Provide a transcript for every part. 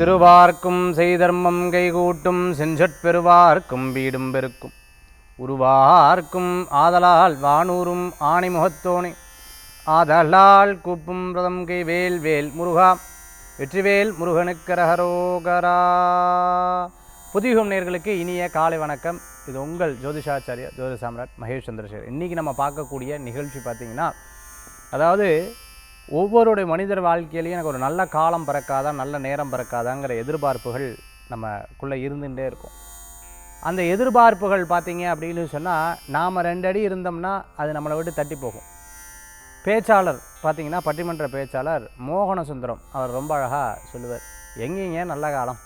திருவார்க்கும் செய்தர்மம் கைகூட்டும் செஞ்சற்பெருவார்க்கும் வீடும் பெருக்கும். உருவார்க்கும் ஆதலால் வானூரும் ஆணைமுகத்தோனே ஆதலால் கூப்பும் ரதம் கை வேல் வேல் முருகா. வெற்றிவேல் முருகனுக்கரகரோகரா புதியுகம் நேர்களுக்கு இனிய காலை வணக்கம். இது உங்கள் ஜோதிஷாச்சாரியா ஜோதி சாம்ராட் மகேஷ் சந்திரசேகர். இன்றைக்கி நம்ம பார்க்கக்கூடிய நிகழ்ச்சி பார்த்திங்கன்னா அதாவது ஒவ்வொருடைய மனிதர் வாழ்க்கையிலையும் எனக்கு ஒரு நல்ல காலம் பிறக்காதா நல்ல நேரம் பிறக்காதாங்கிற எதிர்பார்ப்புகள் நம்மக்குள்ளே இருந்துகிட்டே இருக்கும். அந்த எதிர்பார்ப்புகள் பார்த்தீங்க அப்படின்னு சொன்னால் நாம் ரெண்டு அடி இருந்தோம்னா அது நம்மளை விட்டு தட்டி போகும். பேச்சாளர் பார்த்தீங்கன்னா பட்டிமன்ற பேச்சாளர் மோகன சுந்தரம் அவர் ரொம்ப அழகாக சொல்லுவார். எங்கேங்க நல்ல காலம்?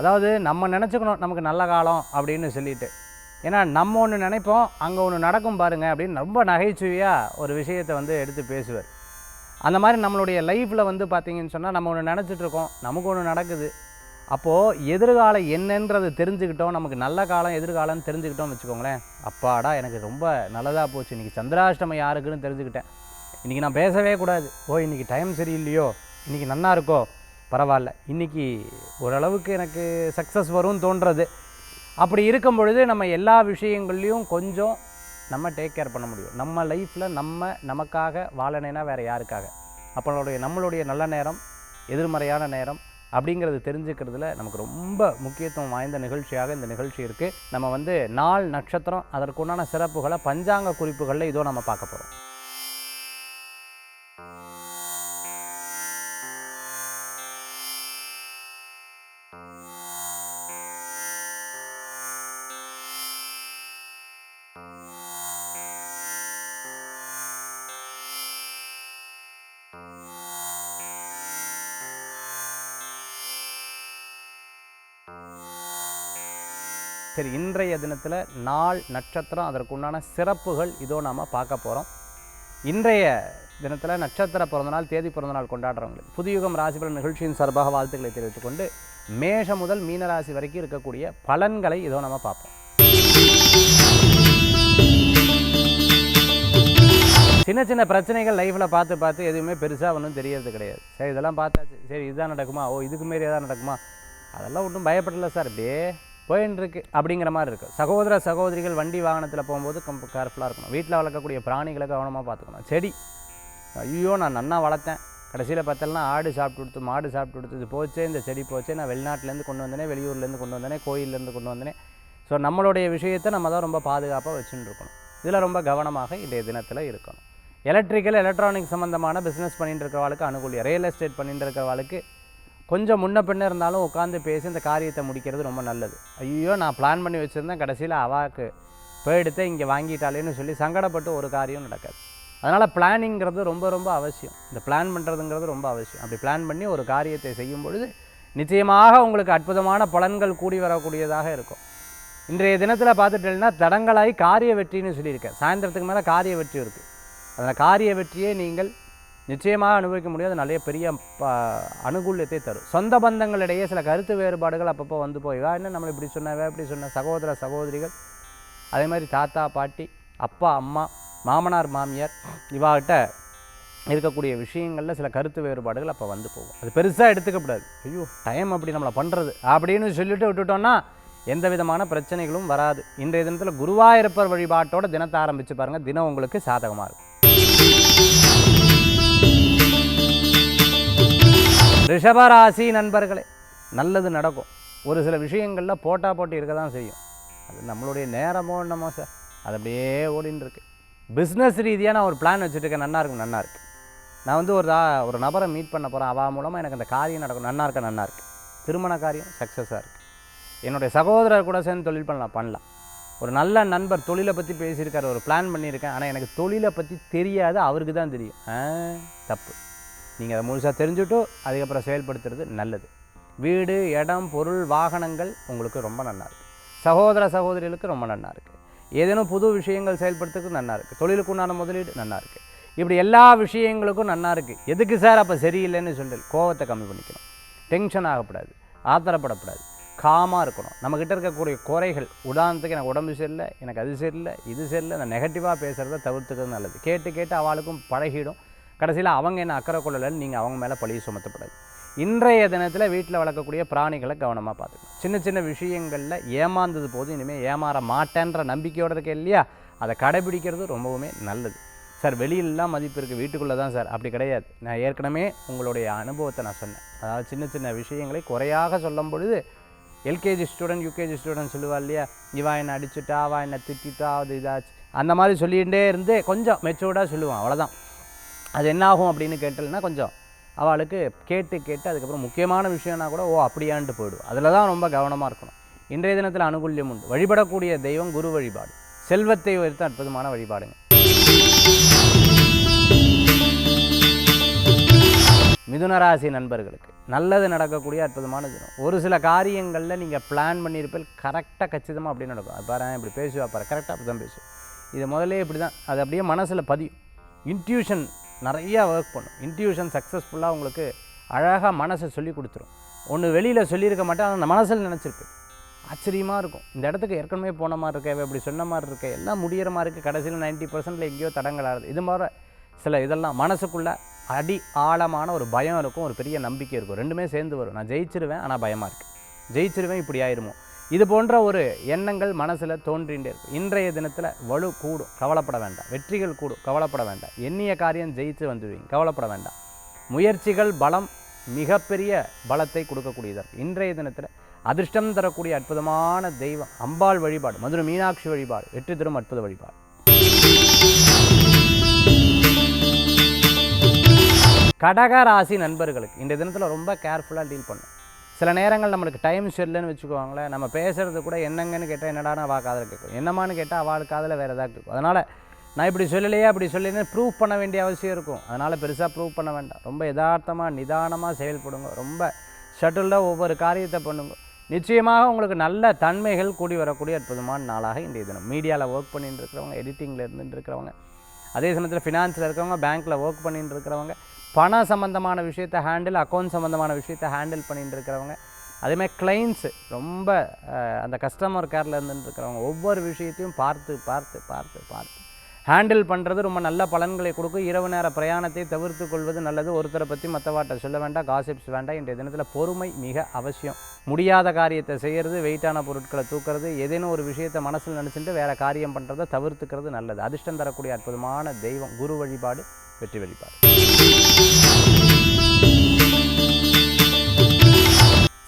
அதாவது நம்ம நினச்சிக்கணும் நமக்கு நல்ல காலம் அப்படின்னு சொல்லிட்டு. ஏன்னா நம்ம ஒன்று நினைப்போம் அங்கே ஒன்று நடக்கும் பாருங்க அப்படின்னு ரொம்ப நகைச்சுவையாக ஒரு விஷயத்தை வந்து எடுத்து பேசுவார். அந்த மாதிரி நம்மளுடைய லைஃப்பில் வந்து பார்த்தீங்கன்னு சொன்னால் நம்ம ஒன்று நினச்சிட்ருக்கோம் நமக்கு ஒன்று நடக்குது. அப்போது எதிர்காலம் என்னன்றது தெரிஞ்சுக்கிட்டோம் நமக்கு நல்ல காலம் எதிர்காலம்னு தெரிஞ்சுக்கிட்டோம்னு வச்சுக்கோங்களேன். அப்பாடா எனக்கு ரொம்ப நல்லதாக போச்சு. இன்றைக்கி சந்திராஷ்டமம் யாருக்குன்னு தெரிஞ்சுக்கிட்டேன். இன்றைக்கி நான் பேசவே கூடாது. ஓ இன்றைக்கி டைம் சரியில்லையோ? இன்றைக்கி நல்லா இருக்கோ? பரவாயில்ல. இன்றைக்கி ஓரளவுக்கு எனக்கு சக்ஸஸ் வரும்னு தோன்றது. அப்படி இருக்கும் பொழுது நம்ம எல்லா விஷயங்கள்லையும் கொஞ்சம் நம்ம டேக் கேர் பண்ண முடியும். நம்ம லைஃப்பில் நம்ம நமக்காக வாழனேனா வேறு யாருக்காக? அப்பளுடைய நம்மளுடைய நல்ல நேரம் எதிர்மறையான நேரம் அப்படிங்கிறது தெரிஞ்சுக்கிறதுல நமக்கு ரொம்ப முக்கியத்துவம் வாய்ந்த நிகழ்ச்சியாக இந்த நிகழ்ச்சி இருக்குது நம்ம வந்து நாள் நட்சத்திரம் அதற்குண்டான சிறப்புகளை பஞ்சாங்க குறிப்புகளில் இதோ நம்ம பார்க்க போகிறோம் சரி இன்றைய தினத்தில் நாள் நட்சத்திரம் அதற்குண்டான சிறப்புகள் இதோ நாம் பார்க்க போகிறோம் இன்றைய தினத்தில் நட்சத்திர பிறந்தநாள் தேதி பிறந்தநாள் கொண்டாடுறவங்களுக்கு ராசி ராசிபலன் நிகழ்ச்சியின் சார்பாக வாழ்த்துக்களை தெரிவித்துக் கொண்டு மேஷம் முதல் மீனராசி வரைக்கும் இருக்கக்கூடிய பலன்களை இதோ நம்ம பார்ப்போம். சின்ன சின்ன பிரச்சனைகள் லைஃப்பில் பார்த்து பார்த்து எதுவுமே பெருசாக ஒன்றும் தெரியறது கிடையாது. சரி இதெல்லாம் பார்த்தாச்சு. சரி இதுதான் நடக்குமா? ஓ இதுக்கு மாரி எதாவது நடக்குமா? அதெல்லாம் ஒன்றும் பயப்படலை சார். அப்படியே போயின்னு அப்படிங்கிற மாதிரி இருக்குது சகோதர சகோதரிகள் வண்டி வாகனத்தில் போகும்போது கம் கேர்ஃபுல்லாக இருக்கணும். வீட்டில் வளர்க்கக்கூடிய பிராணிகளை கவனமாக பார்த்துக்கணும். செடி. ஐயோ நான் நன்னா வளர்த்தேன். கடைசியில் பார்த்தோம்னா ஆடு சாப்பிட்டு கொடுத்து மாடு சாப்பிட்டு கொடுத்து இது போச்சே இந்த செடி போச்சே நான் வெளிநாட்டிலேருந்து கொண்டு வந்தேனே வெளியூர்லேருந்து கொண்டு வந்தேனே கோயிலேருந்து கொண்டு வந்தேனே. ஸோ நம்மளுடைய விஷயத்தை நம்ம தான் ரொம்ப பாதுகாப்பாக வச்சுன்னு இருக்கணும். இதில் ரொம்ப கவனமாக இன்றைய தினத்தில் இருக்கணும். எலக்ட்ரிக்கல் எலக்ட்ரானிக் சம்மந்தமான பிஸ்னஸ் பண்ணிட்டு இருக்கிறவாளுக்கு அனுகூலியம் ரியல் எஸ்டேட் பண்ணிட்டு இருக்கிறவாளுக்கு கொஞ்சம் முன்ன பின்ன இருந்தாலும் உட்காந்து பேசி இந்த காரியத்தை முடிக்கிறது ரொம்ப நல்லது. ஐயோ நான் பிளான் பண்ணி வச்சுருந்தேன் கடைசியில் அவாக்கு போயிடுத்து இங்கே வாங்கிட்டாலேன்னு சொல்லி சங்கடப்பட்டு ஒரு காரியம் நடக்காது. அதனால் பிளானிங்கிறது ரொம்ப ரொம்ப அவசியம். இந்த பிளான் பண்ணுறதுங்கிறது ரொம்ப அவசியம். அப்படி பிளான் பண்ணி ஒரு காரியத்தை செய்யும் பொழுது நிச்சயமாக உங்களுக்கு அற்புதமான பலன்கள் கூடி வரக்கூடியதாக இருக்கும். இன்றைய தினத்தில் பார்த்துட்டீங்கன்னா தடங்களாய் காரிய வெற்றின்னு சொல்லியிருக்கேன் சாயந்தரத்துக்கு மேலே காரிய வெற்றி இருக்குது அந்த காரிய வெற்றியை நீங்கள் நிச்சயமாக அனுபவிக்க முடியாது நிறைய பெரிய ப அனுகூல்யத்தை தரும். சொந்த பந்தங்களிடையே சில கருத்து வேறுபாடுகள் அப்பப்போ வந்து போய் என்ன நம்மளை இப்படி சொன்னவ இப்படி சொன்ன சகோதர சகோதரிகள்? அதே மாதிரி தாத்தா பாட்டி அப்பா அம்மா மாமனார் மாமியார் இவாகிட்ட இருக்கக்கூடிய விஷயங்களில் சில கருத்து வேறுபாடுகள் அப்போ வந்து போகும். அது பெருசாக எடுத்துக்கப்படாது ஐயோ டைம் அப்படி நம்மளை பண்ணுறது அப்படின்னு சொல்லிட்டு விட்டுட்டோன்னா எந்த விதமான பிரச்சனைகளும் வராது. இன்றைய தினத்தில் குருவாயிருப்பர் வழிபாட்டோட தினத்தை ஆரம்பித்து பாருங்கள் தினம் உங்களுக்கு சாதகமாக இருக்கும். ரிஷபராசி நண்பர்களே நல்லது நடக்கும். ஒரு சில விஷயங்களில் போட்டா போட்டி இருக்க தான் செய்யும். அது நம்மளுடைய நேரமோ என்னமோ சார் அது அப்படியே ஓடின்னு இருக்கு பிஸ்னஸ் ரீதியாக நான் ஒரு பிளான் வச்சுருக்கேன் நல்லா இருக்கும் நல்லா இருக்கு. நான் வந்து ஒரு ஆ- ஒரு நபரை மீட் பண்ண போகிறேன் அவள் மூலமாக எனக்கு அந்த காரியம் நடக்கும். நல்லா இருக்க நல்லா இருக்கு. திருமண காரியம் சக்ஸஸாக இருக்குது என்னுடைய சகோதரர் கூட சேர்ந்து தொழில் பண்ணலாம் பண்ணலாம். ஒரு நல்ல நண்பர் தொழிலை பற்றி பேசியிருக்காரு ஒரு பிளான் பண்ணியிருக்கேன். ஆனால் எனக்கு தொழிலை பற்றி தெரியாது அவருக்கு தான் தெரியும். ஆ, தப்பு. நீங்கள் அதை முழுசாக தெரிஞ்சுட்டு அதுக்கப்புறம் செயல்படுத்துறது நல்லது. வீடு இடம் பொருள் வாகனங்கள் உங்களுக்கு ரொம்ப நல்லா இருக்குது சகோதர சகோதரிகளுக்கு ரொம்ப நல்லா இருக்குது ஏதேனும் புது விஷயங்கள் செயல்படுத்துறதுக்கு நல்லா இருக்குது தொழிலுக்கு உண்டான முதலீடு நல்லா இருக்குது இப்படி எல்லா விஷயங்களுக்கும் நல்லா இருக்குது எதுக்கு சார் அப்போ சரியில்லைன்னு சொல்லி கோவத்தை கம்மி பண்ணிக்கணும். டென்ஷன் ஆகக்கூடாது ஆத்திரப்படக்கூடாது காமாக இருக்கணும். நம்மக்கிட்ட இருக்கக்கூடிய குறைகள் உதாரணத்துக்கு எனக்கு உடம்பு சரியில்லை எனக்கு அது சரியில்லை இது சரியில்லை நான் நெகட்டிவாக பேசுகிறத தவிர்த்துக்கிறது நல்லது. கேட்டு கேட்டு அவளுக்கும் பழகிடும். கடைசியில் அவங்க என்ன அக்கறை கொள்ளலைன்னு நீங்கள் அவங்க மேலே பழி சுமத்தப்படாது இன்றைய தினத்தில் வீட்டில் வளர்க்கக்கூடிய பிராணிகளை கவனமாக பார்த்துக்கணும். சின்ன சின்ன விஷயங்களில் ஏமாந்தது போதும் இனிமேல் ஏமாற மாட்டேன்ற நம்பிக்கையோடு இருக்க இல்லையா? அதை கடைபிடிக்கிறது ரொம்பவுமே நல்லது. சார் வெளியிலலாம் மதிப்பு இருக்குது வீட்டுக்குள்ளே தான் சார். அப்படி கிடையாது. நான் ஏற்கனவே உங்களுடைய அனுபவத்தை நான் சொன்னேன். அதாவது சின்ன சின்ன விஷயங்களை குறையாக சொல்லும் பொழுது எல்கேஜி ஸ்டூடெண்ட் யூகேஜி ஸ்டூடெண்ட் சொல்லுவா இல்லையா? இவா என்னை அடிச்சுட்டா அவா என்னை திட்டிட்டா அது இதாச்சு. அந்த மாதிரி சொல்லிகிட்டே இருந்து கொஞ்சம் மெச்சூர்டாக சொல்லுவான். அவ்வளோதான் அது என்ன ஆகும் அப்படின்னு கேட்டலைன்னா கொஞ்சம் அவளுக்கு கேட்டு கேட்டு அதுக்கப்புறம் முக்கியமான விஷயம்னா கூட ஓ அப்படியான்ட்டு போயிடும் அதில் தான் ரொம்ப கவனமாக இருக்கணும். இன்றைய தினத்தில் அனுகூல்யம் உண்டு. வழிபடக்கூடிய தெய்வம் குரு வழிபாடு. செல்வத்தை உயர்த்த அற்புதமான வழிபாடுங்க. மிதுனராசி நண்பர்களுக்கு நல்லது நடக்கக்கூடிய அற்புதமான தினம். ஒரு சில காரியங்களில் நீங்கள் பிளான் பண்ணியிருப்பேன் கரெக்டாக கச்சிதமாக அப்படி நடக்கும். அது பாரு இப்படி பேசுவா பாரு கரெக்டாக அப்படி தான் பேசுவோம் இது முதல்ல இப்படி தான் அது அப்படியே மனசில் பதியும். இன்ட்யூஷன் நிறையா ஒர்க் பண்ணும். இன்ட்யூஷன் சக்ஸஸ்ஃபுல்லாக உங்களுக்கு அழகாக மனசை சொல்லி கொடுத்துரும். ஒன்று வெளியில் சொல்லியிருக்க மாட்டேன் ஆனால் அந்த மனசில் நினச்சிருக்கு. ஆச்சரியமாக இருக்கும். இந்த இடத்துக்கு ஏற்கனவே போன மாதிரி இருக்கே இப்படி சொன்ன மாதிரி இருக்கே எல்லாம் முடியிற மாதிரி இருக்குது கடைசியில் நைன்ட்டி பர்சன்டில் எங்கேயோ தடங்கள் ஆகுது இது மாதிரி சில இதெல்லாம் மனசுக்குள்ளே அடி ஆழமான ஒரு பயம் இருக்கும் ஒரு பெரிய நம்பிக்கை இருக்கும். ரெண்டுமே சேர்ந்து வரும். நான் ஜெயிச்சிருவேன் ஆனால் பயமாக இருக்குது ஜெயிச்சிருவேன் இப்படி ஆயிருமோ? இது போன்ற ஒரு எண்ணங்கள் மனசில் தோன்றிகிட்டே இருக்கும். இன்றைய தினத்தில் வலு கூடும் கவலைப்பட வேண்டாம். வெற்றிகள் கூடும் கவலைப்பட வேண்டாம். எண்ணிய காரியம் ஜெயிச்சு வந்துடுவீங்க கவலைப்பட வேண்டாம். முயற்சிகள் பலம் மிகப்பெரிய பலத்தை கொடுக்கக்கூடியதாக இன்றைய தினத்தில் அதிர்ஷ்டம் தரக்கூடிய அற்புதமான தெய்வம் அம்பாள் வழிபாடு மதுரை மீனாட்சி வழிபாடு வெற்றி தரும் அற்புத வழிபாடு. கடக ராசி நண்பர்களுக்கு இந்த தினத்தில் ரொம்ப கேர்ஃபுல்லாக டீல் பண்ணும் சில நேரங்கள் நம்மளுக்கு டைம் சரியில்லைன்னு வச்சுக்கோங்களேன் நம்ம பேசுகிறது கூட என்னங்கன்னு கேட்டால் என்னடான்னு அவள் காதில் கேட்கும் என்னமான்னு கேட்டால் அவள் காதில் வேறு ஏதாவது கேட்கும். அதனால் நான் இப்படி சொல்லலையே அப்படி சொல்லலையே ப்ரூவ் பண்ண வேண்டிய அவசியம் இருக்கும். அதனால் பெருசாக ப்ரூவ் பண்ண வேண்டாம். ரொம்ப யதார்த்தமாக நிதானமாக செயல்படுங்க. ரொம்ப ஷட்டில்டாக ஒவ்வொரு காரியத்தை பண்ணுங்க. நிச்சயமாக உங்களுக்கு நல்ல தன்மைகள் கூடி வரக்கூடிய அற்புதமான நாளாக இன்றைய தினம். மீடியாவில் ஒர்க் பண்ணிட்டு இருக்கிறவங்க எடிட்டிங்கில் இருந்துட்டு இருக்கிறவங்க அதே சமயத்தில் ஃபினான்ஸில் இருக்கிறவங்க பேங்க்கில் ஒர்க் பண்ணிட்டு இருக்கிறவங்க பண சம்மந்தமான விஷயத்தை ஹேண்டில் அக்கௌண்ட் சம்மந்தமான விஷயத்தை ஹேண்டில் பண்ணிட்டு இருக்கிறவங்க அதேமாதிரி கிளைண்ட்ஸு ரொம்ப அந்த கஸ்டமர் கேரில் இருந்துட்டு இருக்கிறவங்க ஒவ்வொரு விஷயத்தையும் பார்த்து பார்த்து பார்த்து பார்த்து. ஹேண்டில் பண்ணுறது ரொம்ப நல்ல பலன்களை கொடுக்கும். இரவு நேர பிரயாணத்தை தவிர்த்து கொள்வது நல்லது. ஒருத்தரை பற்றி மற்றவாட்ட சொல்ல வேண்டாம் காசிப்ஸ் வேண்டாம். இன்றைய தினத்தில் பொறுமை மிக அவசியம். முடியாத காரியத்தை செய்கிறது வெயிட்டான பொருட்களை தூக்குறது ஏதேனும் ஒரு விஷயத்தை மனசில் நினச்சிட்டு வேறு காரியம் பண்ணுறதை தவிர்த்துக்கிறது நல்லது. அதிர்ஷ்டம் தரக்கூடிய அற்புதமான தெய்வம் குரு வழிபாடு வெற்றி வழிபாடு.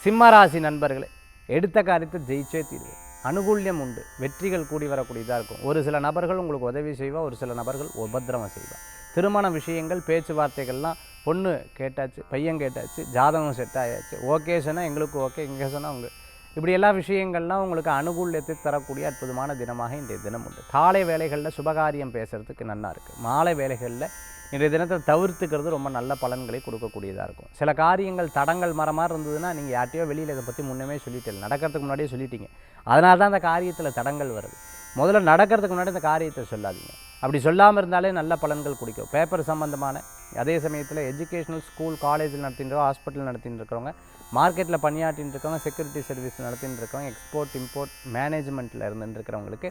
சிம்மராசி நண்பர்களே எடுத்த காரியத்தை ஜெயிச்சே தீர்வு அனுகூல்யம் உண்டு. வெற்றிகள் கூடி வரக்கூடியதாக இருக்கும். ஒரு சில நபர்கள் உங்களுக்கு உதவி செய்வா ஒரு சில நபர்கள் உபத்திரமம் செய்வா திருமண விஷயங்கள் பேச்சுவார்த்தைகள்லாம் பொண்ணு கேட்டாச்சு பையன் கேட்டாச்சு ஜாதகம் செட் ஆயாச்சு. ஓகே சொன்னால் எங்களுக்கு ஓகே இங்கே சொன்னால் உங்க. இப்படி எல்லா விஷயங்கள்லாம் உங்களுக்கு அனுகூல்யத்தை தரக்கூடிய அற்புதமான தினமாக இன்றைய தினம் உண்டு. காலை வேலைகளில் சுபகாரியம் பேசுகிறதுக்கு நல்லா இருக்குது மாலை வேலைகளில் இன்றைய தினத்தை தவிர்த்துக்கிறது ரொம்ப நல்ல பலன்களை கொடுக்கக்கூடியதாக இருக்கும். சில காரியங்கள் தடங்கள் மர மாதிரி இருந்ததுன்னா நீங்கள் யார்ட்டையோ வெளியில் இதை பற்றி முன்னமே சொல்லிட்டீங்க. நடக்கிறதுக்கு முன்னாடியே சொல்லிட்டீங்க. அதனால தான் அந்த காரியத்தில் தடங்கள் வருது. முதல்ல நடக்கிறதுக்கு முன்னாடி இந்த காரியத்தை சொல்லாதீங்க. அப்படி சொல்லாமல் இருந்தாலே நல்ல பலன்கள் குடிக்கும். பேப்பர் சம்மந்தமான அதே சமயத்தில் எஜுகேஷனல் ஸ்கூல் காலேஜில் நடத்திட்டு ஹாஸ்பிட்டல் நடத்திட்டு இருக்கிறவங்க மார்க்கெட்டில் பணியாற்றிட்டு இருக்கவங்க செக்யூரிட்டி சர்வீஸ் நடத்தின்னு இருக்கவங்க எக்ஸ்போர்ட் இம்போர்ட் மேனேஜ்மெண்ட்டில் இருந்துட்டு இருக்கிறவங்களுக்கு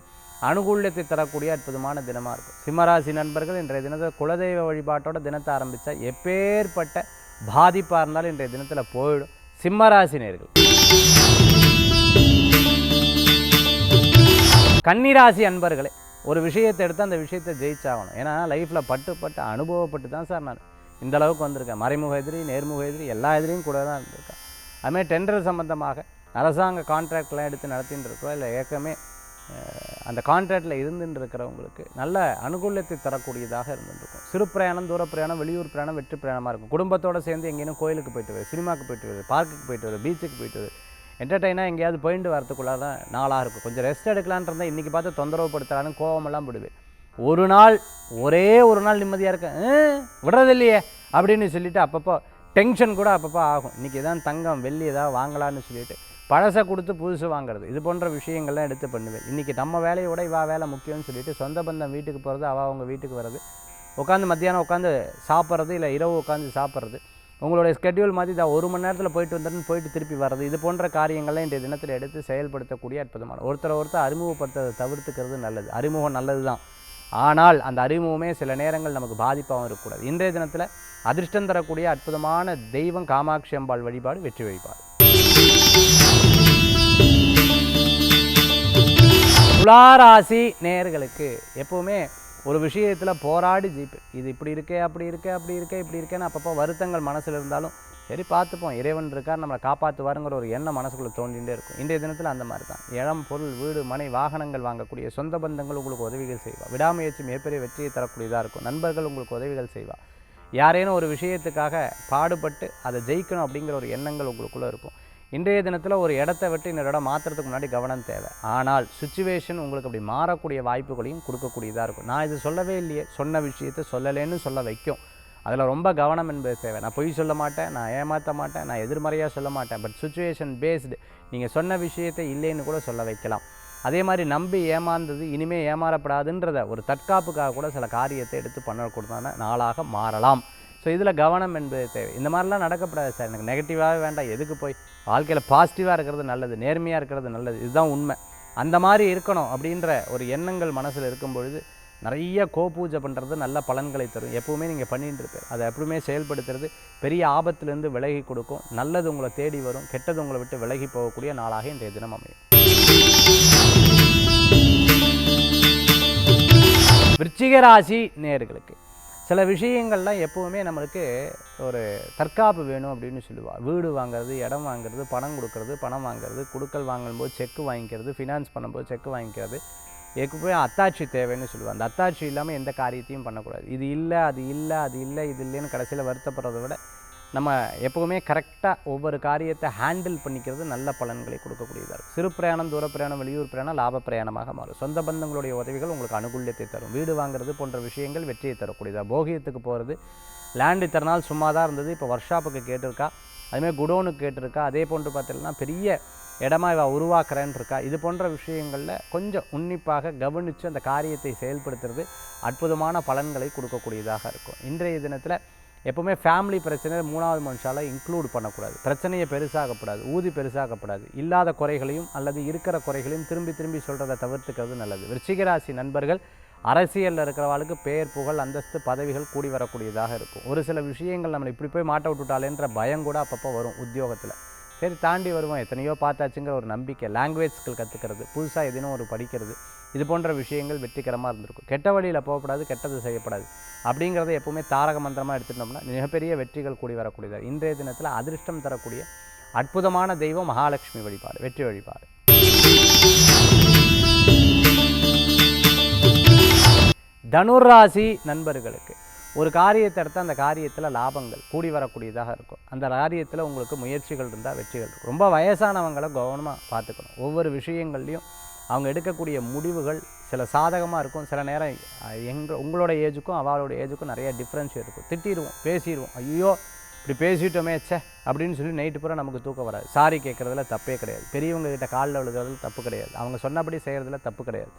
அனுகூலத்தை தரக்கூடிய அற்புதமான தினமாக இருக்கும். சிம்மராசி நண்பர்கள் இன்றைய தினத்தை குலதெய்வ வழிபாட்டோட தினத்தை ஆரம்பித்தா எப்பேற்பட்ட பாதிப்பாக இருந்தாலும் இன்றைய தினத்தில் போயிடும். சிம்மராசி நேர்கள். கன்னிராசி அன்பர்களே ஒரு விஷயத்தை எடுத்து அந்த விஷயத்தை ஜெயிச்சாகணும். ஏன்னா லைஃப்பில் பட்டு பட்டு அனுபவப்பட்டு தான் சார் நான் இந்த அளவுக்கு வந்திருக்கேன். மறைமுக எதிரி நேர்முக எதிரி எல்லா எதிரியும் கூட தான் இருந்திருக்கேன் அதுமாதிரி டெண்டர் சம்மந்தமாக அரசாங்க கான்ட்ராக்ட்லாம் எடுத்து நடத்தின்னு இருக்கிறோம் இல்லை ஏற்கனவே அந்த கான்ட்ராக்டில் இருந்துட்டு இருக்கிறவங்களுக்கு நல்ல அனுகூலத்தை தரக்கூடியதாக இருந்துருக்கும் சிறு பிரயாணம் தூர பிரயாணம் வெளியூர் பிரயாணம் வெற்றி பிரயாணமாக இருக்கும். குடும்பத்தோடு சேர்ந்து எங்கேயும் கோயிலுக்கு போயிட்டு வருது சினிமாவுக்கு போயிட்டு வருது பார்க்குக்கு போயிட்டு வருது பீச்சுக்கு போயிட்டு வருது. என்டர்டெயினாக எங்கேயாவது போயிட்டு வரத்துக்குள்ளே தான் நாளாக இருக்கும். கொஞ்சம் ரெஸ்ட் எடுக்கலான்னு இருந்தால் இன்றைக்கி பார்த்து தொந்தரவு படுத்தலான்னு கோவமெல்லாம் விடுவேன் ஒரு நாள் ஒரே ஒரு நாள் நிம்மதியாக இருக்கேன் "ஆ, விடுறதில்லையே அப்படின்னு சொல்லிவிட்டு அப்பப்போ டென்ஷன் கூட அப்பப்போ ஆகும். இன்றைக்கி தான் தங்கம் வெள்ளி ஏதாவது வாங்கலான்னு சொல்லிட்டு பழசை கொடுத்து புதுசு வாங்குறது இது போன்ற விஷயங்கள்லாம் எடுத்து பண்ணுவேன். இன்றைக்கி நம்ம வேலையோட இவா வேலை முக்கியம்னு சொல்லிட்டு சொந்த பந்தம் வீட்டுக்கு போகிறது அவள் அவங்க வீட்டுக்கு வர்றது உட்காந்து மத்தியானம் உட்காந்து சாப்பிட்றது இல்லை இரவு உட்காந்து சாப்பிட்றது. உங்களுடைய ஸ்கெட்யூல் மாதிரி இதை ஒரு மணி நேரத்தில் போயிட்டு வந்துட்டு போயிட்டு திருப்பி வர்றது இது போன்ற காரியங்கள்லாம் இன்றைய தினத்தில் எடுத்து செயல்படுத்தக்கூடிய அற்புதமான ஒருத்தரை ஒருத்தர் அறிமுகப்படுத்துறதை தவிர்த்துக்கிறது நல்லது. அறிமுகம் நல்லது தான் ஆனால் அந்த அறிமுகமே சில நேரங்கள் நமக்கு பாதிப்பாகவும் இருக்கக்கூடாது. இன்றைய தினத்தில் அதிர்ஷ்டம் தரக்கூடிய அற்புதமான தெய்வம் காமாட்சி அம்பாள் வழிபாடு வெற்றி வழிபாடு. துளாராசி நேயர்களுக்கு எப்போவுமே ஒரு விஷயத்தில் போராடி ஜெயிப்பேன் இது இப்படி இருக்கே அப்படி இருக்கே அப்படி இருக்கே இப்படி இருக்கேன்னு அப்பப்போ வருத்தங்கள் மனசில் இருந்தாலும் சரி பார்த்துப்போம். இறைவன் இருக்கார் நம்மளை காப்பாற்றுவாருங்கிற ஒரு எண்ணம் மனசுக்குள்ளே தோண்டிகிட்டே இருக்கும். இன்றைய தினத்தில் அந்த மாதிரி தான். இளம் பொருள் வீடு மனை வாகனங்கள் வாங்கக்கூடிய சொந்த பந்தங்கள் உங்களுக்கு உதவிகள் செய்வா. விடாமுயற்சி மிகப்பெரிய வெற்றியை தரக்கூடியதாக இருக்கும். நண்பர்கள் உங்களுக்கு உதவிகள் செய்வா. யாரேனும் ஒரு விஷயத்துக்காக பாடுபட்டு அதை ஜெயிக்கணும் அப்படிங்கிற ஒரு எண்ணங்கள் உங்களுக்குள்ளே இருக்கும். இன்றைய தினத்தில் ஒரு இடத்த விட்டு இன்னொரு இடம் மாற்றுறதுக்கு முன்னாடி கவனம் தேவை. ஆனால் சுச்சுவேஷன் உங்களுக்கு அப்படி மாறக்கூடிய வாய்ப்புகளையும் கொடுக்கக்கூடியதாக இருக்கும். நான் இது சொல்லவே இல்லையே. சொன்ன விஷயத்தை சொல்லலேன்னு சொல்ல வைக்கும். அதில் ரொம்ப கவனம் என்பது தேவை. நான் பொய் சொல்ல மாட்டேன். நான் ஏமாற்ற மாட்டேன். நான் எதிர்மறையாக சொல்ல மாட்டேன். பட் சுச்சுவேஷன் பேஸ்டு நீங்கள் சொன்ன விஷயத்தை இல்லைன்னு கூட சொல்ல வைக்கலாம். அதே மாதிரி நம்பி ஏமாந்தது இனிமேல் ஏமாறப்படாதுன்றத ஒரு தற்காப்புக்காக கூட சில காரியத்தை எடுத்து பண்ணக்கூடாதான நாளாக மாறலாம். ஸோ இதில் கவனம் என்பது தேவை. இந்த மாதிரிலாம் நடக்கப்படாது சார். எனக்கு நெகட்டிவாகவே வேண்டாம். எதுக்கு போய்? வாழ்க்கையில் பாசிட்டிவாக இருக்கிறது நல்லது. நேர்மையாக இருக்கிறது நல்லது. இதுதான் உண்மை. அந்த மாதிரி இருக்கணும் அப்படின்ற ஒரு எண்ணங்கள் மனசில் இருக்கும் பொழுது நிறைய கோபூஜை பண்ணுறது நல்ல பலன்களை தரும். எப்பவுமே நீங்கள் பண்ணிகிட்டு இருப்பீர் அதை எப்பவுமே செயல்படுத்துறது பெரிய ஆபத்துலேருந்து விலகி கொடுக்கும். நல்லது உங்களை தேடி வரும். கெட்டது உங்களை விட்டு விலகி போகக்கூடிய நாளாக இன்றைய தினம் அமையும். விருச்சிக ராசி நேர்களுக்கு. சில விஷயங்கள்லாம் எப்போவுமே நம்மளுக்கு ஒரு தற்காப்பு வேணும் அப்படின்னு சொல்லுவாள் வீடு வாங்குறது இடம் வாங்குறது பணம் கொடுக்கறது பணம் வாங்குறது கொடுக்கல் வாங்கும்போது செக்கு வாங்கிக்கிறது ஃபினான்ஸ் பண்ணும்போது செக்கு வாங்கிக்கிறது. எப்பவுமே அத்தாட்சி தேவைன்னு சொல்லுவாள் அந்த அத்தாட்சி இல்லாமல் எந்த காரியத்தையும் பண்ணக்கூடாது. இது இல்லை அது இல்லை அது இல்லை இது இல்லைன்னு கடைசியில் வருத்தப்படுறத விட நம்ம எப்போவுமே கரெக்டாக ஒவ்வொரு காரியத்தை ஹேண்டில் பண்ணிக்கிறது நல்ல பலன்களை கொடுக்கக்கூடியதாக இருக்கும் சிறு பிரயாணம் தூர பிரயாணம் வெளியூர் பிரயாணம் லாப பிரயாணமாக மாறும். சொந்த பந்தங்களுடைய உதவிகள் உங்களுக்கு அனுகூல்யத்தை தரும். வீடு வாங்குறது போன்ற விஷயங்கள் வெற்றியை தரக்கூடியதாக போகியத்துக்கு போகிறது லேண்டு இத்தனை நாள் சும்மா தான் இருந்தது இப்போ ஒர்க் ஷாப்புக்கு கேட்டிருக்கா அதுமாதிரி குடோனுக்கு கேட்டிருக்கா அதே போன்று பார்த்தீங்கன்னா பெரிய இடமா இவ உருவாக்குறேன் இருக்கா. இது போன்ற விஷயங்களில் கொஞ்சம் உன்னிப்பாக கவனித்து அந்த காரியத்தை செயல்படுத்துறது அற்புதமான பலன்களை கொடுக்கக்கூடியதாக இருக்கும். இன்றைய தினத்தில் எப்போவுமே ஃபேமிலி பிரச்சனை மூணாவது மனுஷால் இன்க்ளூட் பண்ணக்கூடாது. பிரச்சனையை பெருசாகக்கூடாது ஊதி பெருசாகக்கூடாது இல்லாத குறைகளையும் அல்லது இருக்கிற குறைகளையும் திரும்பி திரும்பி சொல்கிறத தவிர்த்துக்கிறது நல்லது. விருச்சிகராசி நண்பர்கள் அரசியலில் இருக்கிறவாளுக்கு பெயர் புகழ் அந்தஸ்து பதவிகள் கூடி வரக்கூடியதாக இருக்கும். ஒரு சில விஷயங்கள் நம்மளை இப்படி போய் மாட்ட விட்டுட்டாலேன்ற பயம் கூட அப்பப்போ வரும் உத்தியோகத்தில். சரி தாண்டி வருவோம். எத்தனையோ பார்த்தாச்சுங்கிற ஒரு நம்பிக்கை லாங்குவேஜ்கள் கற்றுக்கிறது புதுசாக எதினும் ஒரு படிக்கிறது இது போன்ற விஷயங்கள் வெற்றிகரமாக இருந்திருக்கும். கெட்ட வழியில் போகக்கூடாது கெட்டது செய்யப்படாது. அப்படிங்கிறத எப்பவுமே தாரக மந்திரமாக எடுத்துட்டோம்னா மிகப்பெரிய வெற்றிகள் கூடி வரக்கூடியது. இன்றைய தினத்தில் அதிர்ஷ்டம் தரக்கூடிய அற்புதமான தெய்வம் மகாலட்சுமி வழிபாடு வெற்றி வழிபாடு. தனுராசி நண்பர்களுக்கு ஒரு காரியத்தை எடுத்தால் அந்த காரியத்தில் லாபங்கள் கூடி வரக்கூடியதாக இருக்கும். அந்த காரியத்தில் உங்களுக்கு முயற்சிகள் இருந்தால் வெற்றிகள் இருக்கும். ரொம்ப வயசானவங்களை கவனமாக பார்த்துக்கணும். ஒவ்வொரு விஷயங்கள்லையும் அவங்க எடுக்கக்கூடிய முடிவுகள் சில சாதகமாக இருக்கும். சில நேரம் எங்கள் உங்களோட ஏஜுக்கும் அவளோட ஏஜுக்கும் நிறைய டிஃப்ரென்ஸ் இருக்கும். திட்டிடுவோம் பேசிடுவோம் ஐயோ இப்படி பேசிட்டோமே ச்சே அப்படின்னு சொல்லி நைட்டு பூரா நமக்கு தூக்கம் வராது. சாரி கேட்குறதுல தப்பே கிடையாது. பெரியவங்க கிட்ட காலில் விழுகிறதுல தப்பு கிடையாது. அவங்க சொன்னபடி செய்கிறதுல தப்பு கிடையாது.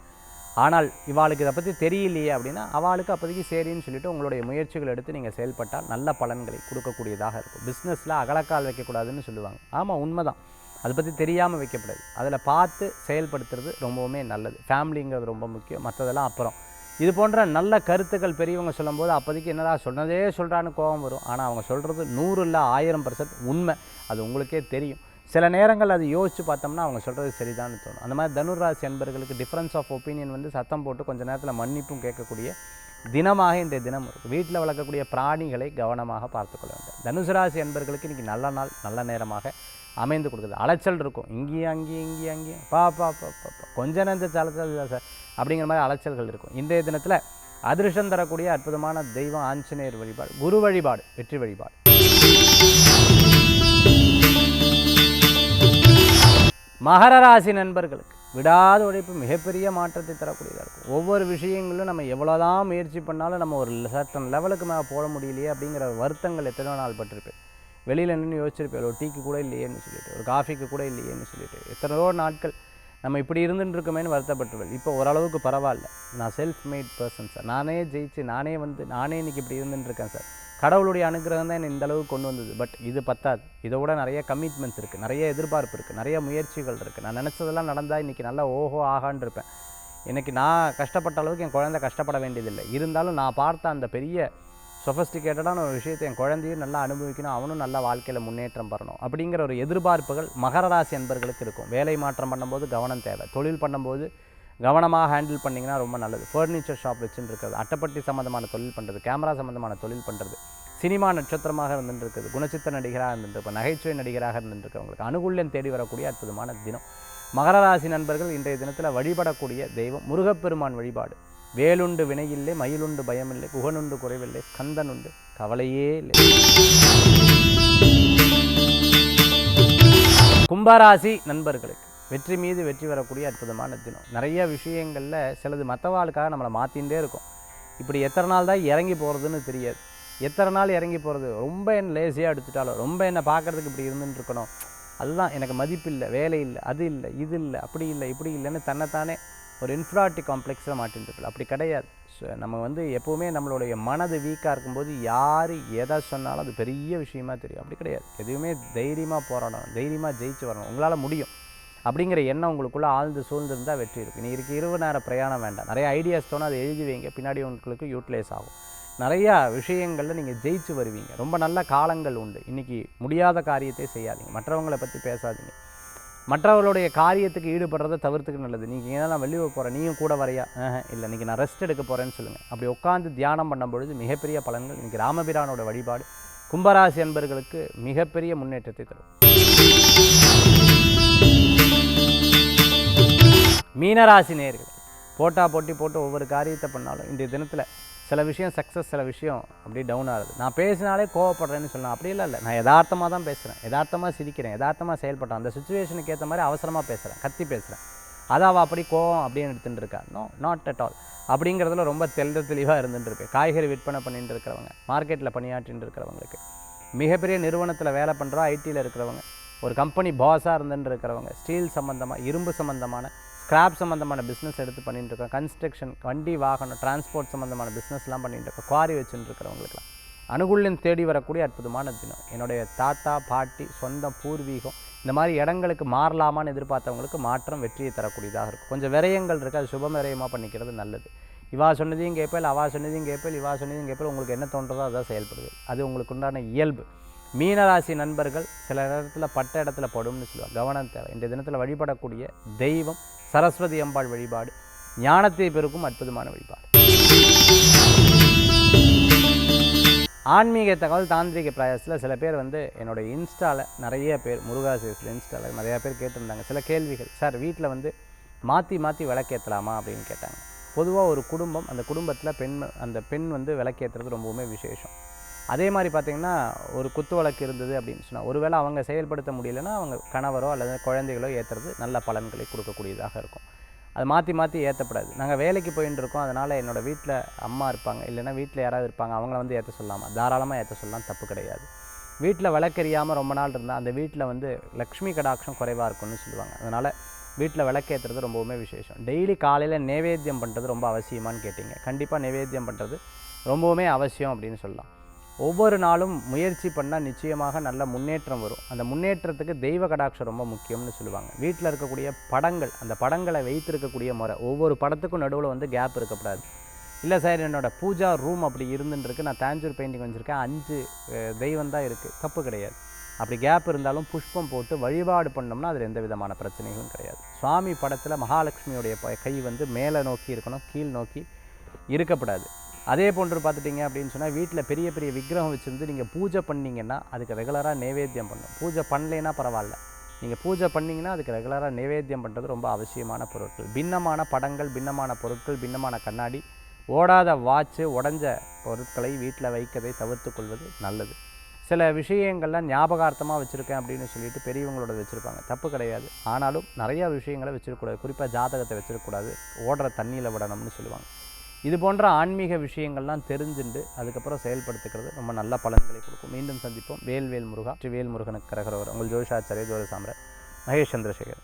ஆனால் இவாளுக்கு இதை பற்றி தெரியலையே அப்படின்னா அவளுக்கு அப்போதைக்கு சரின்னு சொல்லிட்டு உங்களுடைய முயற்சிகள் எடுத்து நீங்கள் செயல்பட்டால் நல்ல பலன்களை கொடுக்கக்கூடியதாக இருக்கும். பிஸ்னஸில் அகலக்கால் வைக்கக்கூடாதுன்னு சொல்லுவாங்க. ஆமாம் உண்மைதான். அதை பற்றி தெரியாமல் வைக்கப்படாது. அதில் பார்த்து செயல்படுத்துறது ரொம்பவுமே நல்லது. ஃபேமிலிங்கிறது ரொம்ப முக்கியம். மற்றதெல்லாம் அப்புறம். இது போன்ற நல்ல கருத்துக்கள் பெரியவங்க சொல்லும்போது அப்போதைக்கு என்னடா சொன்னதே சொல்கிறான்னு கோபம் வரும். ஆனால் அவங்க சொல்கிறது நூறு இல்லை ஆயிரம் பர்சன்ட் உண்மை. அது உங்களுக்கே தெரியும். சில நேரங்கள் அது யோசித்து பார்த்தோம்னா அவங்க சொல்கிறது சரிதான்னு தோணும். அந்த மாதிரி தனுராசி அன்பர்களுக்கு டிஃப்ரென்ஸ் ஆஃப் ஒப்பீனியன் வந்து சத்தம் போட்டு கொஞ்ச நேரத்தில் மன்னிப்பும் கேட்கக்கூடிய தினமாக இன்றைய தினம் இருக்கும் வீட்டில் வளர்க்கக்கூடிய பிராணிகளை கவனமாக பார்த்துக்கொள்ள வேண்டும். தனுசு ராசி அன்பர்களுக்கு இன்றைக்கி நல்ல நாள் நல்ல நேரமாக அமைந்து கொடுக்குது. அலைச்சல் இருக்கும். இங்கேயும் அங்கேயும் இங்கேயும் அங்கேயும். பா பா பா பா கொஞ்ச நேரத்து அலைச்சல் சார் அப்படிங்கிற மாதிரி அலைச்சல்கள் இருக்கும். இன்றைய தினத்தில் அதிர்ஷ்டம் தரக்கூடிய அற்புதமான தெய்வம் ஆஞ்சநேயர் வழிபாடு. குரு வழிபாடு வெற்றி வழிபாடு. மகர ராசி நண்பர்களுக்கு விடாத உழைப்பு மிகப்பெரிய மாற்றத்தை தரக்கூடியதாக இருக்கும். ஒவ்வொரு விஷயங்களும் நம்ம எவ்வளோதான் முயற்சி பண்ணாலும் நம்ம ஒரு சர்டன் லெவலுக்கு மேலே போட முடியலையே அப்படிங்கிற வருத்தங்கள் எத்தனையோ நாள் பட்டிருப்பேன். வெளியில் நின்று யோசிச்சிருப்பேன் ஒரு டீக்கு கூட இல்லையேன்னு சொல்லிட்டு ஒரு காஃபிக்கு கூட இல்லையேன்னு சொல்லிட்டு. எத்தனையோ நாட்கள் நம்ம இப்படி இருந்துட்டுருக்கோமேனு வருத்தப்பட்டுருவேன். இப்போ ஓரளவுக்கு பரவாயில்ல. நான் செல்ஃப் மேட் பர்சன் சார் நானே ஜெயிச்சு நானே வந்து நானே இன்னைக்கு இப்படி இருந்துட்டுருக்கேன் சார் கடவுளுடைய அனுகிரகம் தான் என்னை இந்த அளவுக்கு கொண்டு வந்தது. பட் இது பத்தாது. இதை விட நிறைய கமிட்மெண்ட்ஸ் இருக்குது நிறைய எதிர்பார்ப்பு இருக்குது நிறைய முயற்சிகள் இருக்குது நான் நினச்சதெல்லாம் நடந்தால் இன்றைக்கி நல்லா ஓஹோ ஆகான்னு இருப்பேன். எனக்கு நான் கஷ்டப்பட்ட அளவுக்கு என் குழந்தை கஷ்டப்பட வேண்டியதில்லை. இருந்தாலும் நான் பார்த்த அந்த பெரிய சொஃபஸ்டிகேட்டடான ஒரு விஷயத்தை என் குழந்தையும் நல்லா அனுபவிக்கணும். அவனும் நல்லா வாழ்க்கையில் முன்னேற்றம் பெறணும். அப்படிங்கிற ஒரு எதிர்பார்ப்புகள் மகர ராசி என்பர்களுக்கு இருக்கும். வேலை மாற்றம் பண்ணும்போது கவனம் தேவை. தொழில் பண்ணும்போது கவனமாக ஹேண்டில் பண்ணிங்கன்னா ரொம்ப நல்லது. ஃபர்னிச்சர் ஷாப் வச்சுட்டு இருக்கிறது அட்டைப்பட்டி சம்மந்தமான தொழில் பண்ணுறது கேமரா சம்மந்தமான தொழில் பண்ணுறது சினிமா நட்சத்திரமாக இருந்துட்டு இருக்குது குணச்சித்திர நடிகராக இருந்துட்டு நகைச்சுவை நடிகராக இருந்துருக்கவங்களுக்கு அனுகூல்யம் தேடி வரக்கூடிய அற்புதமான தினம். மகர ராசி நண்பர்கள் இன்றைய தினத்தில் வழிபடக்கூடிய தெய்வம் முருகப்பெருமான் வழிபாடு. வேலுண்டு வினையில்லை மயிலுண்டு பயமில்லை குகனுண்டு குறைவில்லை கந்தனுண்டு கவலையே இல்லை. கும்பராசி நண்பர்களுக்கு வெற்றி மீது வெற்றி வரக்கூடிய அற்புதமான தினம். நிறைய விஷயங்களில் சிலது மற்றவாளுக்காக நம்மளை மாற்றிகிட்டே இருக்கும். இப்படி எத்தனை நாள் தான் இறங்கி போகிறதுன்னு தெரியாது. எத்தனை நாள் இறங்கி போகிறது ரொம்ப என்ன லேசியாக எடுத்துட்டாலும் ரொம்ப என்னை பார்க்குறதுக்கு இப்படி இருந்துட்டு இருக்கணும். அதுதான் எனக்கு மதிப்பு இல்லை வேலை இல்லை அது இல்லை இது இல்லை அப்படி இல்லை இப்படி இல்லைன்னு தன்னைத்தானே ஒரு இன்ஃப்ராட்டி காம்ப்ளெக்ஸில் மாட்டின்னு அப்படி கிடையாது. ஸோ நம்ம வந்து எப்போவுமே நம்மளுடைய மனது வீக்காக இருக்கும்போது யார் எதை சொன்னாலும் அது பெரிய விஷயமா தெரியும். அப்படி கிடையாது. எதுவுமே தைரியமாக போராடணும் தைரியமாக ஜெயிச்சு வரணும். உங்களால் முடியும். அப்படிங்கிற எண்ணம் உங்களுக்குள்ளே ஆழ்ந்து சூழ்ந்திருந்தால் வெற்றி இருக்குது நீ இருக்கு இருபது நேரம் பிரயாணம் வேண்டாம். நிறைய ஐடியாஸ் தோணும் அதை எழுதி வைங்க. பின்னாடி உங்களுக்கு யூட்டிலைஸ் ஆகும். நிறையா விஷயங்களில் நீங்கள் ஜெயிச்சு வருவீங்க. ரொம்ப நல்ல காலங்கள் உண்டு. இன்றைக்கி முடியாத காரியத்தை செய்யாதீங்க. மற்றவங்களை பற்றி பேசாதீங்க. மற்றவர்களுடைய காரியத்துக்கு ஈடுபடுறத தவிர்த்துக்கு நல்லது. நீங்கள் ஏன்னா நான் வெளியே போகிறேன் நீயும் கூட வரையா? இல்லை இன்றைக்கி நான் ரெஸ்ட் எடுக்க போகிறேன்னு சொல்லுங்கள் அப்படி உட்காந்து தியானம் பண்ணும் பொழுது மிகப்பெரிய பலன்கள் இன்றைக்கி ராமபிரானோட வழிபாடு கும்பராசி அன்பர்களுக்கு மிகப்பெரிய முன்னேற்றத்தை தரும். மீனராசி நேர்கள். போட்டா போட்டி போட்டு ஒவ்வொரு காரியத்தை பண்ணாலும் இன்றைய தினத்தில் சில விஷயம் சக்ஸஸ் சில விஷயம் அப்படியே டவுன் ஆகுது. நான் பேசினாலே கோவப்படுறேன்னு சொல்லலாம். அப்படிலாம் இல்லை. நான் யதார்த்தமாக தான் பேசுகிறேன் யதார்த்தமாக சிரிக்கிறேன். யதார்த்தமாக செயல்பட்டேன் அந்த சுச்சுவேஷனுக்கு ஏற்ற மாதிரி அவசரமாக பேசுகிறேன் கத்தி பேசுகிறேன் அதாவா அப்படி கோவம் அப்படின்னு எடுத்துகிட்டு இருக்கா? நோ நாட் அட் ஆல் அப்படிங்கிறதுல ரொம்ப தெளிந்த தெளிவாக இருந்துட்டு காய்கறி விற்பனை பண்ணிட்டு இருக்கிறவங்க மார்க்கெட்டில் பணியாற்றிட்டு இருக்கிறவங்களுக்கு மிகப்பெரிய நிறுவனத்தில் வேலை பண்ணுறோம் ஐடியில் இருக்கிறவங்க ஒரு கம்பெனி பாஸாக இருந்துட்டு இருக்கிறவங்க ஸ்டீல் சம்மந்தமாக இரும்பு சம்மந்தமான கிராப் சம்மந்தமான பிஸ்னஸ் எடுத்து பண்ணிட்டுருக்கோம் கன்ஸ்ட்ரக்ஷன் வண்டி வாகனம் டிரான்ஸ்போர்ட் சம்மந்தமான பிஸ்னஸ்லாம் பண்ணிட்டுருக்கோம் குவாரி வச்சுட்டு இருக்கிறவங்களுக்குலாம் அனுகூல்யம் தேடி வரக்கூடிய அற்புதமான தினம். என்னுடைய தாத்தா பாட்டி சொந்தம் பூர்வீகம் இந்த மாதிரி இடங்களுக்கு மாறலாமான்னு எதிர்பார்த்தவங்களுக்கு மாற்றம் வெற்றியை தரக்கூடியதாக இருக்கும். கொஞ்சம் விரயங்கள் இருக்குது அது சுப விரயமாக பண்ணிக்கிறது நல்லது. இவா சொன்னதையும் கேட்பேல் அவா சொன்னதையும் கேட்பேல் இவா சொன்னதையும் கேட்பேல் உங்களுக்கு என்ன தோன்றதோ அதான் செயல்படுது. அது உங்களுக்கு உண்டான இயல்பு. மீனராசி நண்பர்கள் சில நேரத்தில் பட்ட இடத்துல படும்னு சொல்லுவாங்க. கவனம் தேவை. இந்த தினத்தில் வழிபடக்கூடிய தெய்வம் சரஸ்வதி அம்பாள் வழிபாடு. ஞானத்தை பெருக்கும் அற்புதமான வழிபாடு. ஆன்மீக தகவல் தாந்திரிக பிரயாசத்தில் சில பேர் வந்து என்னோடய இன்ஸ்டாவில் நிறைய பேர் முருகாசேஸில் இன்ஸ்டாவில் நிறையா பேர் கேட்டிருந்தாங்க. சில கேள்விகள் சார் வீட்டில் வந்து மாற்றி மாற்றி விளக்கேற்றலாமா அப்படின்னு கேட்டாங்க. பொதுவாக ஒரு குடும்பம் அந்த குடும்பத்தில் பெண் அந்த பெண் வந்து விளக்கேற்றுறது ரொம்பவுமே விசேஷம். அதே மாதிரி பார்த்திங்கன்னா ஒரு குத்து வழக்கு இருந்தது அப்படின்னு சொன்னால் ஒருவேளை அவங்க செயல்படுத்த முடியலன்னா அவங்க கணவரோ அல்லது குழந்தைகளோ ஏற்றுறது நல்ல பலன்களை கொடுக்கக்கூடியதாக இருக்கும். அது மாற்றி மாற்றி ஏற்றப்படாது நாங்கள் வேலைக்கு போயின்னு இருக்கோம் அதனால் என்னோடய வீட்டில் அம்மா இருப்பாங்க. இல்லைன்னா வீட்டில் யாராவது இருப்பாங்க அவங்கள வந்து ஏற்ற சொல்லாமல் தாராளமாக ஏற்ற சொல்லலாம் தப்பு கிடையாது. வீட்டில் விளக்கெறியாமல் ரொம்ப நாள் இருந்தால் அந்த வீட்டில் வந்து லக்ஷ்மி கடாட்சம் குறைவாக இருக்கும்னு சொல்லுவாங்க. அதனால் வீட்டில் விளக்கேற்றுறது ரொம்பவுமே விசேஷம். டெய்லி காலையில் நைவேத்தியம் பண்ணுறது ரொம்ப அவசியமான்னு கேட்டிங்க. கண்டிப்பாக நைவேத்தியம் பண்ணுறது ரொம்பவுமே அவசியம் அப்படின்னு சொல்லலாம். ஒவ்வொரு நாளும் முயற்சி பண்ணால் நிச்சயமாக நல்ல முன்னேற்றம் வரும். அந்த முன்னேற்றத்துக்கு தெய்வ கடாட்சம் ரொம்ப முக்கியம்னு சொல்லுவாங்க. வீட்டில் இருக்கக்கூடிய படங்கள் அந்த படங்களை வைத்திருக்கக்கூடிய முறை ஒவ்வொரு படத்துக்கும் நடுவில் வந்து கேப் இருக்கக்கூடாது. இல்லை சார் என்னோடய பூஜா ரூம் அப்படி இருந்துருக்கு நான் தேஞ்சூர் பெயிண்டிங் வச்சுருக்கேன். அஞ்சு தெய்வம் தான் இருக்குது தப்பு கிடையாது. அப்படி கேப் இருந்தாலும் புஷ்பம் போட்டு வழிபாடு பண்ணோம்னா அதில் எந்த விதமான பிரச்சனைகளும் கிடையாது. சுவாமி படத்தில் மகாலட்சுமியுடைய கை வந்து மேலே நோக்கி இருக்கணும். கீழ் நோக்கி இருக்கப்படாது அதே போன்று பார்த்துட்டிங்க அப்படின்னு சொன்னால் வீட்டில் பெரிய பெரிய விக்கிரகம் வச்சுருந்து நீங்கள் பூஜை பண்ணிங்கன்னா அதுக்கு ரெகுலராக நைவேத்தியம் பண்ணணும். பூஜை பண்ணலைன்னா பரவாயில்ல. நீங்கள் பூஜை பண்ணிங்கன்னா அதுக்கு ரெகுலராக நைவேத்தியம் பண்ணுறது ரொம்ப அவசியமான பொருட்கள். பின்னமான படங்கள் பின்னமான பொருட்கள் பின்னமான கண்ணாடி ஓடாத வாட்சு உடஞ்ச பொருட்களை வீட்டில் வைக்கதை தவிர்த்து கொள்வது நல்லது. சில விஷயங்கள்லாம் ஞாபகார்த்தமாக வச்சுருக்கேன் அப்படின்னு சொல்லிட்டு பெரியவங்களோட வச்சுருப்பாங்க. தப்பு கிடையாது. ஆனாலும் நிறையா விஷயங்களை வச்சிருக்கக்கூடாது குறிப்பாக ஜாதகத்தை வச்சிருக்கக்கூடாது ஓடுற தண்ணியில் விடணும்னு சொல்லுவாங்க. இது போன்ற ஆன்மீக விஷயங்கள்லாம் தெரிஞ்சுண்டு அதுக்கப்புறம் செயல்படுத்துக்கிறது ரொம்ப நல்ல பலன்களை கொடுக்கும். மீண்டும் சந்திப்போம். வேல்வேல் முருகா. ஸ்ரீ வேல் முருகனுக்கு கரகரவர். உங்கள் ஜோஷாச்சாரிய ஜோதி சாம்ராட் மகேஷ் சந்திரசேகர்.